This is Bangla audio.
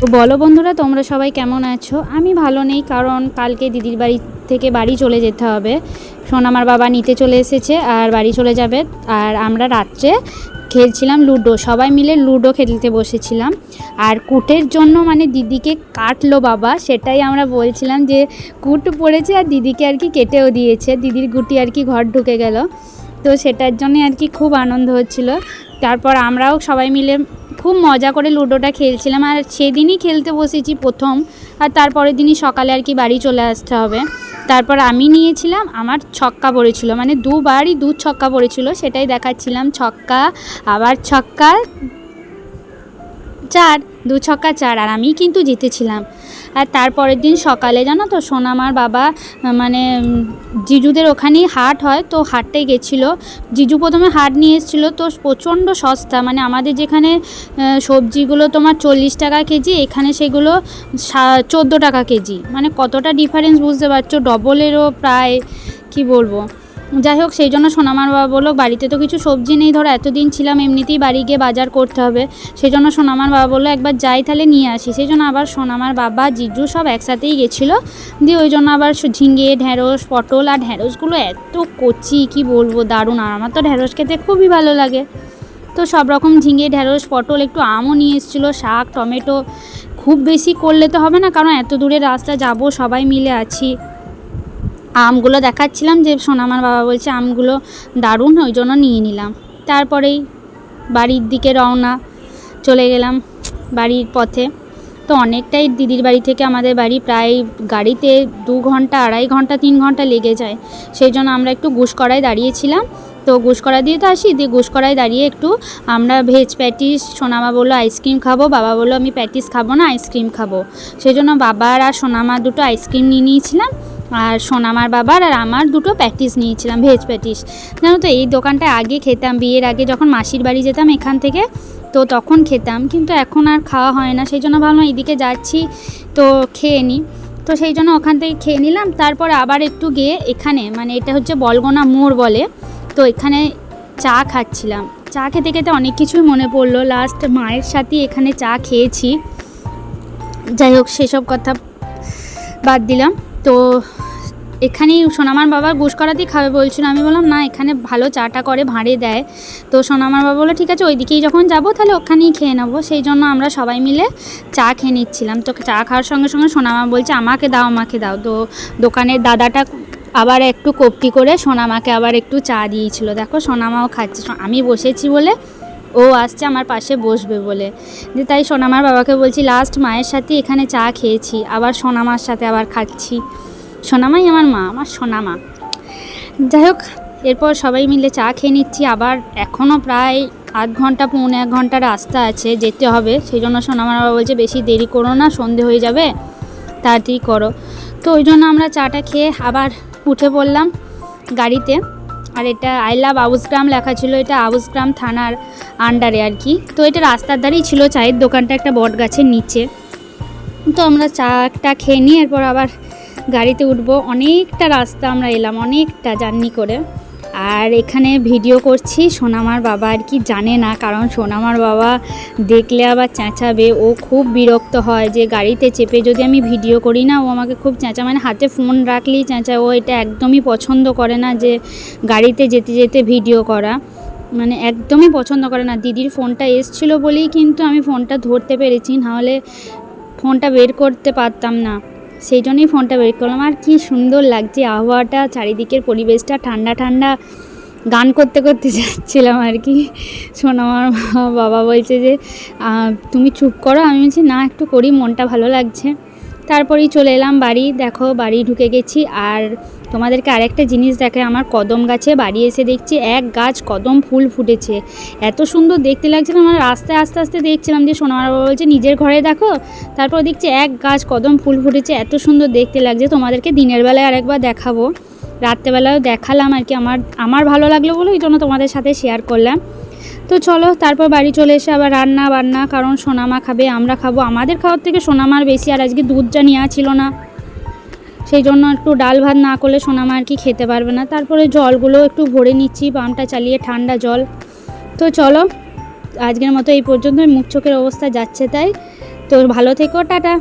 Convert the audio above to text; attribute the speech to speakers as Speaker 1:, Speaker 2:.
Speaker 1: তো বলো বন্ধুরা, তোমরা সবাই কেমন আছো? আমি ভালো নেই, কারণ কালকে দিদির বাড়ি থেকে বাড়ি চলে যেতে হবে। শোন আমার বাবা নিতে চলে এসেছে আর বাড়ি চলে যাবে। আর আমরা রাত্রে খেলছিলাম লুডো। সবাই মিলে লুডো খেলতে বসেছিলাম। আর কুটের জন্য মানে দিদিকে কাটলো বাবা, সেটাই আমরা বলছিলাম যে কুট পড়েছে আর দিদিকে আর কি কেটেও দিয়েছে। দিদির গুটি আর কি ঘর ঢুকে গেল। তো সেটার জন্য আর কি খুব আনন্দ হচ্ছিল। তারপর আমরাও সবাই মিলে খুব মজা করে লুডোটা খেলছিলাম আর সেদিনই খেলতে বসেছি প্রথম আর তারপরের দিনই সকালে আর কি বাড়ি চলে আসতে হবে। তারপর আমি নিয়েছিলাম, আমার ছক্কা পড়েছিল মানে দুবারই দু ছক্কা পড়েছিল, সেটাই দেখাচ্ছিলাম, ছক্কা, আবার ছক্কা চার, দু ছক্কা চার, আর আমি কিন্তু জিতেছিলাম। আর তারপরের দিন সকালে জানো তো, সোনামার বাবা মানে জিজুদের ওখানেই হাট হয়, তো হাটটাই গেছিল। জিজু প্রথমে হাট নিয়ে এসেছিল, তো প্রচণ্ড সস্তা মানে আমাদের যেখানে সবজিগুলো তোমার চল্লিশ টাকা কেজি, এখানে সেগুলো চোদ্দ টাকা কেজি। মানে কতটা ডিফারেন্স বুঝতে পারছ? ডবলেরও প্রায়, কি বলব? যাই হোক, সেই জন্য সোনামার বাবা বলল, বাড়িতে তো কিছু সবজি নেই, ধরো এতদিন ছিলাম, এমনিতেই বাড়ি গিয়ে বাজার করতে হবে। সেই জন্য সোনামার বাবা বলল, একবার যাই তাহলে নিয়ে আসি। সেই জন্য আবার সোনামার বাবা, জিজু সব একসাথেই গেছিল। দিয়ে ওই জন্য আবার ঝিঙে ঢ্যাঁড়স পটল আর ঢ্যাঁড়সগুলো এত কচি, কি বলব, দারুণ। আর আমার তো ঢ্যাঁড়স খেতে খুবই ভালো লাগে। তো সব রকম ঝিঙে ঢ্যাঁড়স পটল, একটু আমও নিয়ে এসেছিল, শাক, টমেটো। খুব বেশি করলে তো হবে না, কারণ এত দূরে রাস্তা, যাব, সবাই মিলে আছি। আমগুলো দেখাচ্ছিলাম যে সোনামার বাবা বলছে আমগুলো দারুণ, ওই জন্য নিয়ে নিলাম। তারপরেই বাড়ির দিকে রওনা, চলে গেলাম বাড়ির পথে। তো অনেকটাই দিদির বাড়ি থেকে আমাদের বাড়ি প্রায় গাড়িতে দু ঘণ্টা, আড়াই ঘণ্টা, তিন ঘণ্টা লেগে যায়। সেই জন্য আমরা একটু গুসকরায় দাঁড়িয়েছিলাম। তো গুসকরা দিয়ে তো আসি, দিয়ে গুসকরায় দাঁড়িয়ে একটু আমরা ভেজ প্যাটিস সোনামা বলল আইসক্রিম খাব, বাবা বলল আমি প্যাটিস খাব না, আইসক্রিম খাব। সেই জন্য বাবার আর সোনামা দুটো আইসক্রিম নিয়ে নিয়েছিলাম। আর সোনামার বাবার আর আমার দুটো প্যাটিস নিয়েছিলাম, ভেজ প্যাটিস জানো তো, এই দোকানটা আগে খেতাম, বিয়ের আগে যখন মাসির বাড়ি যেতাম এখান থেকে, তো তখন খেতাম, কিন্তু এখন আর খাওয়া হয় না। সেই জন্য ভাবলাম এদিকে যাচ্ছি, তো খেয়ে নিই। তো সেই জন্য ওখান থেকে খেয়ে নিলাম, তারপর আবার একটু গিয়ে এখানে মানে এটা হচ্ছে বলগোনা মোড় বলে, তো এখানে চা খাচ্ছিলাম। চা খেতে খেতে অনেক কিছুই মনে পড়ল। লাস্ট মায়ের সাথে এখানে চা খেয়েছি। যাই হোক, সেসব কথা বাদ দিলাম। তো এখানেই সোনামার বাবা গুস করাতেই খাবে বলছিল। আমি বললাম, না, এখানে ভালো চাটা করে ভাঁড়ে দেয়। তো সোনামার বাবা বলল, ঠিক আছে, ওইদিকেই যখন যাব তাহলে ওখানেই খেয়ে নেব। সেই জন্য আমরা সবাই মিলে চা খেয়ে নিচ্ছিলাম। তো চা খাওয়ার সঙ্গে সঙ্গে সোনামা বলছে, আমাকে দাও আমাকে দাও। তো দোকানের দাদাটা আবার একটু কপটি করে সোনামাকে আবার একটু চা দিয়েছিল। দেখো, সোনামাও খাচ্ছে। আমি বসেছি বলে ও আসছে আমার পাশে বসবে বলে। যে তাই সোনামার বাবাকে বলছি লাস্ট মায়ের সাথে এখানে চা খেয়েছি, আবার সোনামার সাথে আবার খাচ্ছি। সোনামাই আমার মা, আমার সোনামা। যাই হোক, এরপর সবাই মিলে চা খেয়ে নিচ্ছি। আবার এখনও প্রায় আধ ঘণ্টা, পৌনে এক ঘণ্টা রাস্তা আছে, যেতে হবে। সেই জন্য সোনামার বাবা বলছে, বেশি দেরি করো না, সন্ধে হয়ে যাবে, তাড়াতাড়ি করো। তো ওই জন্য আমরা চাটা খেয়ে আবার উঠে পড়লাম গাড়িতে। আর এটা আই লাভ আউসগ্রাম লেখা ছিল, এটা আউসগ্রাম থানার আন্ডারে আর কি। তো এটা রাস্তার ধারেই ছিল, চায়ের দোকানটা একটা বট গাছের নিচে। তো আমরা চাটা খেয়ে নিই এরপর আবার গাড়িতে উঠবো। অনেকটা রাস্তা আমরা এলাম, অনেকটা জার্নি করে। আর এখানে ভিডিও করছি। সোনামার বাবা আর কি জানে না, কারণ সোনামার বাবা দেখলে আবার চেঁচাবে। ও খুব বিরক্ত হয় যে গাড়িতে চেপে যদি আমি ভিডিও করি না, ও আমাকে খুব চেঁচা মানে হাতে ফোন রাখলেই চেঁচায়। ও এটা একদমই পছন্দ করে না যে গাড়িতে যেতে যেতে ভিডিও করা। মানে একদমই পছন্দ করে না। দিদির ফোনটা এসছিল বলেই কিন্তু আমি ফোনটা ধরতে পেরেছি, নাহলে ফোনটা বের করতে পারতাম না। সেই জন্যই ফোনটা বের করলাম। আর কি সুন্দর লাগছে আবহাওয়াটা, চারিদিকের পরিবেশটা, ঠান্ডা ঠান্ডা। গান করতে করতে যাচ্ছিলাম আর কি। শোনো, আমার বাবা বলছে যে তুমি চুপ করো। আমি বলছি, না, একটু করি, মনটা ভালো লাগছে। তারপরেই চলে এলাম বাড়ি। দেখো, বাড়ি ঢুকে গেছি। আর তোমাদেরকে আরেকটা জিনিস দেখে আমার কদম গাছে বাড়ি এসে দেখছি এক গাছ কদম ফুল ফুটেছে। এত সুন্দর দেখতে লাগছিল আমার রাস্তায় আস্তে আস্তে দেখছিলাম যে সোনামার বাবা বলছে, নিজের ঘরে দেখো। তারপর দেখছি এক গাছ কদম ফুল ফুটেছে, এত সুন্দর দেখতে লাগছে। তোমাদেরকে দিনের বেলায় আরেকবার দেখাবো। রাত্রেবেলাও দেখালাম আর কি, আমার আমার ভালো লাগল বলে ওই জন্য তোমাদের সাথে শেয়ার করলাম। তো চলো, তারপর বাড়ি চলে এসে আবার রান্না বান্না, কারণ সোনামা খাবে, আমরা খাব। আমাদের খাওয়ার থেকে সোনামার বেশি, আর আজকে দুধটা নেওয়া ছিল না। সেই জন্য একটু ডাল ভাত না করলে সোনামা আর কি খেতে পারবে না। তারপরে জলগুলো একটু ভরে নিচ্ছি পামটা চালিয়ে ঠান্ডা জল। তো চলো, আজকের মতো এই পর্যন্ত মুখ চোখের অবস্থা যাচ্ছে তাই। তো ভালো থেকো, টাটা।